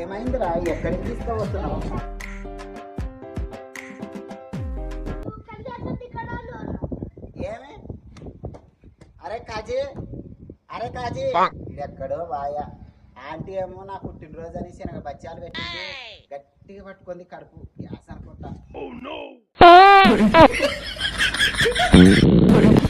ఏమైందిరా? ఎక్కడికి తీసుకువస్తున్నావు? ఏమి? అరే కాజీ అరే కాజీ ఎక్కడో వాయా. ఆంటీ ఏమో నా పుట్టినరోజు అని శనగ బచ్చాలు పెట్టింది. గట్టిగా పట్టుకుంది కడుపు. గ్యాస్ అనుకుంటా.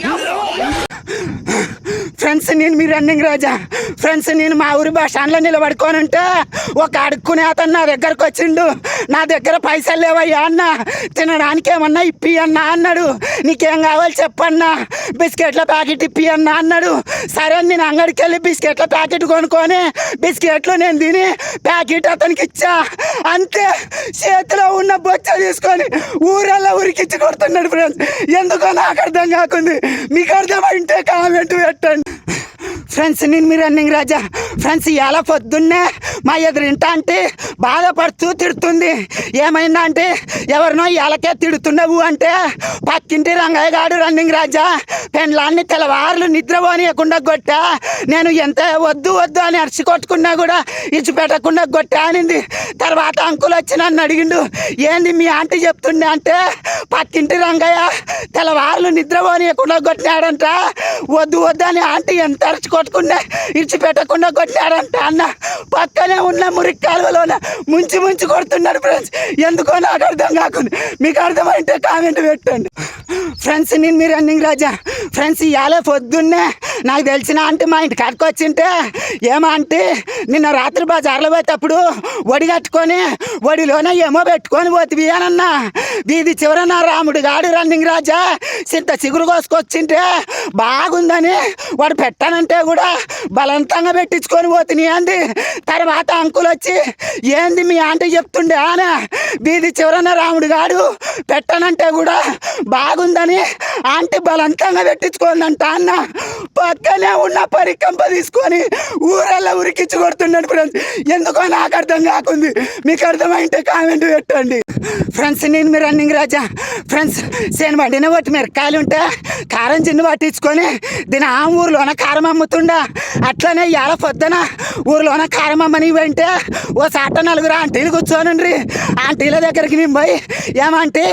ఫ్రెండ్స్ నేను మీ రన్నింగ్ రాజా. ఫ్రెండ్స్ నేను మా ఊరి బస్ స్టాండ్లో నిలబడుకొని ఉంటే ఒక అడుక్కునే అతను నా దగ్గరకు వచ్చిండు. నా దగ్గర పైసలు లేవయ్యా అన్న. తినడానికి ఏమన్నా ఇప్పి అన్నా అన్నాడు. నీకేం కావాలి చెప్పన్నా. బిస్కెట్ల ప్యాకెట్ ఇప్పి అన్నా అన్నాడు. సరే నేను అంగడికి వెళ్ళి బిస్కెట్ల ప్యాకెట్ కొనుక్కొని బిస్కెట్లు నేను తిని ప్యాకెట్ అతనికి ఇచ్చా. అంతే. చేతిలో ఉన్న బొచ్చ తీసుకొని ఊరల్లా ఉరికిచ్చి కొడుతున్నాడు ఫ్రెండ్స్. ఎందుకో నాకు అర్థం కాకుంది. మీకు అర్థమైంటే కామెంట్ పెట్టండి. ఫ్రెండ్స్ నేను మీ రన్నింగ్ రాజా. ఫ్రెండ్స్ ఎలా పొద్దున్నే మా ఎదురింట అంటే బాధపడుతూ తిడుతుంది. ఏమైందా అంటే ఎవరినో ఎలకే తిడుతున్నావు అంటే పక్కింటి రంగయ్య గాడు రన్నింగ్ రాజా. పెండ్లాన్ని తెల్లవారులు నిద్రపోనీయకుండా కొట్టా. నేను ఎంత వద్దు వద్దు అని అరిచి కొట్టుకున్నా కూడా ఇచ్చి పెట్టకుండా కొట్టా అనింది. తర్వాత అంకుల్ వచ్చి నన్ను అడిగిండు ఏంది మీ ఆంటీ చెప్తుండే అంటే పక్కింటి రంగయ్య తెల్లవారులు నిద్రపోనీయకుండా కొట్టినాడంట. వద్దు వద్దు అని ఆంటీ ఎంత అరచుకో కొట్టుకున్నా ఇచ్చి పెట్టకుండా అన్న. పక్కనే ఉన్న మురికి కాలువలోన ముంచి ముంచి కొడుతున్నాడు ఫ్రెండ్స్ ఎందుకో నాకు అర్థం కాకుండా మీకు అర్థమైతే కామెంట్ పెట్టండి. ఫ్రెండ్స్ నేను మీ రన్నింగ్ రాజా. ఫ్రెండ్స్ ఇవాళ పొద్దున్నే. నాకు తెలిసిన ఆంటీ మా ఇంటి కాడికి వచ్చింటే ఏమో ఆంటీ నిన్న రాత్రి బజార్లో పోయేటప్పుడు వడి కట్టుకొని వడిలోనే ఏమో పెట్టుకొని పోతివి అనన్నా. వీధి చివర రాముడు గాడు రన్నింగ్ రాజా. చింత చిగురు కోసుకొచ్చింటే బాగుందని వాడు పెట్టానంటే కూడా బలవంతంగా పెట్టించుకొని పోతుని అంది తర్వాత అంకుల్ వచ్చి ఏంది మీ ఆంటీ చెప్తుండే ఆన వీధి చివరన రాముడు గాడు పెట్టనంటే కూడా బాగుందని ఆంటీ బలవంతంగా పెట్టించుకోందంట అన్న. పక్కనే ఉన్న పరికంప తీసుకొని ఊరల్లా ఉరికిచ్చి కొడుతున్నాడు ఫ్రెండ్స్. ఎందుకో నాకు అర్థం కాకుంది. మీకు అర్థమైంటే కామెంట్ పెట్టండి. ఫ్రెండ్స్ నేను మీ రన్నింగ్ రాజా. ఫ్రెండ్స్ సేను వండిన ఒకటి మిరకాయలు ఉంటే కారం చిన్న పట్టించుకొని దీని ఆ ఊర్లోన కారం అమ్ముతుండా అట్లనే ఇవాళ పొద్దున. ఊర్లోన కారమమ్మని వెంటే ఓ సాట నలుగురు ఆంటీలు కూర్చోనండ్రి. ఆంటీల దగ్గరికి నేను పోయి ఏమంటే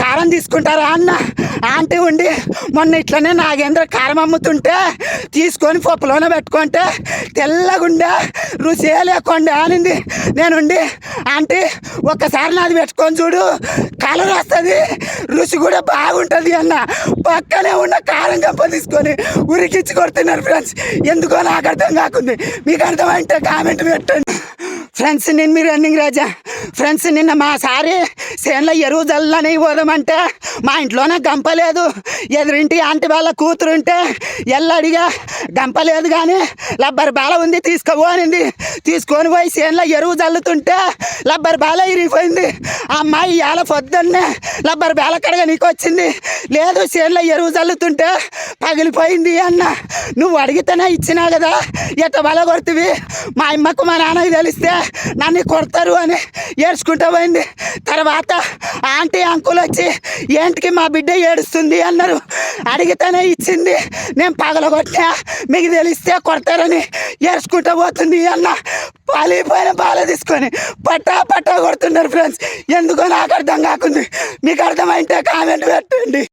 కారం తీసుకుంటారా అన్న? ఆంటీ ఉండి మొన్న ఇట్లనే నాగేంద్ర కారం అమ్ముతుంటే తీసుకొని పప్పులోన పెట్టుకుంటే తెల్లగుండా రుచి లేకుండా అనింది. నేనుండి ఆంటీ ఒక్కసారి నాది పెట్టుకొని చూడు కలర్ వస్తుంది రుచి కూడా బాగుంటుంది అన్న. పక్కనే ఉన్న కారం గంప తీసుకొని ఉరికిచ్చి కొడుతున్నారు ఫ్రెండ్స్ ఎందుకో నాకు అర్థం కాకుంది. మీకు అర్థం అర్థమైతే కామెంట్ పెట్టండి. ఫ్రెండ్స్ నేను మీ రన్నింగ్ రాజా. ఫ్రెండ్స్ నిన్న మా సారి చేనులో ఎరువు జల్లని పోదామంటే మా ఇంట్లోనే గంపలేదు. ఎదురింటి ఆంటీ వాళ్ళ కూతురు ఉంటే ఎల్లడిగా గంపలేదు కానీ లబ్బర్ బాల ఉంది తీసుకోబో అనింది. తీసుకొని పోయి చేనులో ఎరువు జల్లుతుంటే లబ్బర్ బాల ఇరిగిపోయింది. అమ్మాయి ఇవాళ పొద్దున్నే లబ్బర్ బాల కడగా నీకు వచ్చింది లేదు చేనులో ఎరువు జల్లుతుంటే పగిలిపోయింది అన్న. నువ్వు అడిగితేనే ఇచ్చినా కదా ఎట్ట బల కొడుతుంది మా అమ్మకు మా నాన్నకి తెలిస్తే నన్ను కొడతారు అని ఏడ్చుకుంటూ పోయింది. తర్వాత ఆంటీ అంకుల్ వచ్చి ఏంటికి మా బిడ్డ ఏడుస్తుంది? అన్నారు. అడిగితేనే ఇచ్చింది. నేను పగలగొట్టా మీకు తెలిస్తే కొడతారని ఏడ్చుకుంటా పోతుంది అన్న. పాలిపోయిన పాలు తీసుకొని పట్టా పట్టా కొడుతున్నారు ఫ్రెండ్స్. ఎందుకో నాకు అర్థం కాకుంది. మీకు అర్థమైతే కామెంట్ పెట్టండి.